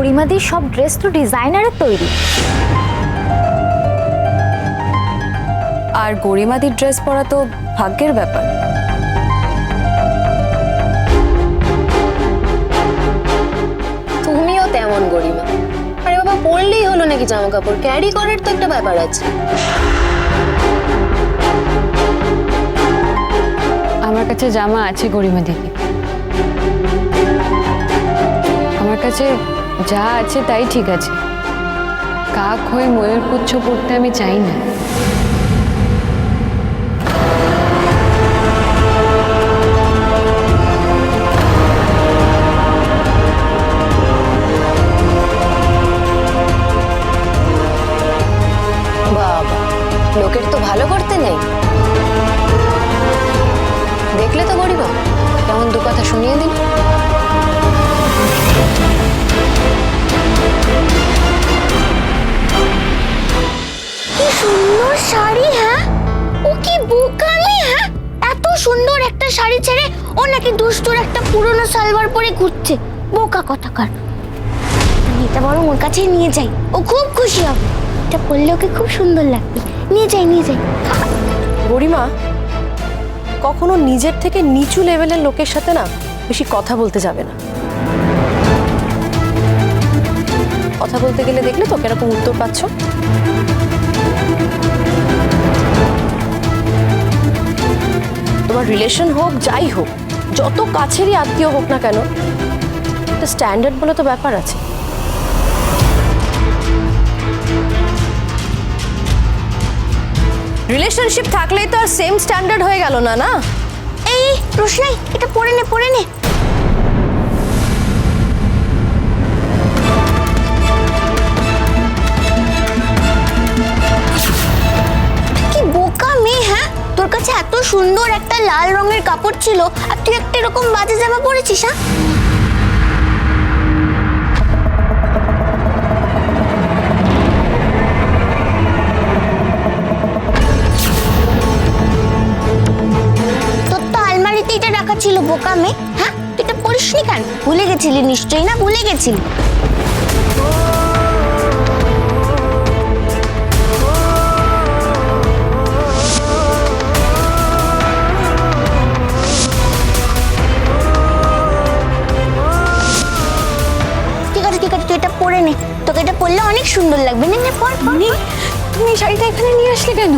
গরিমাদির সব ড্রেস তো ডিজাইনারের তৈরি। আর গরিমাদির ড্রেস পরা তো ভাগ্যের ব্যাপার। তুমিও তেমন গরিমা। আরে বাবা পরলেই হলো নাকি জামা কাপড় ক্যারি করার তো একটা ব্যাপার আছে। আমার কাছে জামা আছে গরিমা দিদি আমার কাছে যা আছে তাই ঠিক আছে। কাক হয়ে ময়ূর পুচ্ছ পড়তে আমি চাই না। লোকের তো ভালো করতে নেই। দেখলে তো গরিমা, কেমন দু কথা শুনিয়ে দিন শাড়ি হ্যাঁ? ও কি বোকামি হ্যাঁ? এত সুন্দর একটা শাড়ি ছেড়ে ও নাকি দুষ্টুর একটা পুরনো সালবার পরে ঘুরছে। বোকা কথাকার। আমি এটা বরং ওর কাছে নিয়ে যাই। ও খুব খুশি হবে। এটা পরলে ওকে খুব সুন্দর লাগবে। নিয়ে যাই নিয়ে যাই। গরিমা কখনো নিজের থেকে নিচু লেভেলের লোকের সাথে না বেশি কথা বলতে যাবে না। কথা বলতে গেলে দেখলে তো কীরকম উত্তর পাচ্ছ। রিলেশন হোক, যাই হোক, যত কাছেরই আত্মীয় হোক না কেন স্ট্যান্ডার্ড বলে তো ব্যাপার আছে। রিলেশনশিপ থাকলেই তো আর সেম স্ট্যান্ডার্ড হয়ে গেল না না? এই, রোশনাই, এটা পড়ে নে পড়ে নে। কাছে এত সুন্দর একটা লাল রঙের কাপড় ছিল, আর তুই একটা এরকম বাজে জামা পরেছিস হ্যাঁ ছিল বোকা মেয়ে হ্যাঁ? তুই এটা পড়িসনি কেন? ভুলে গেছিলি নিশ্চয়ই, না? ভুলে গেছিলি? পরে নে তোকে এটা পরলে অনেক সুন্দর লাগবে। নে পর। তুমি এই শাড়িটা এখানে নিয়ে আসলে কেন?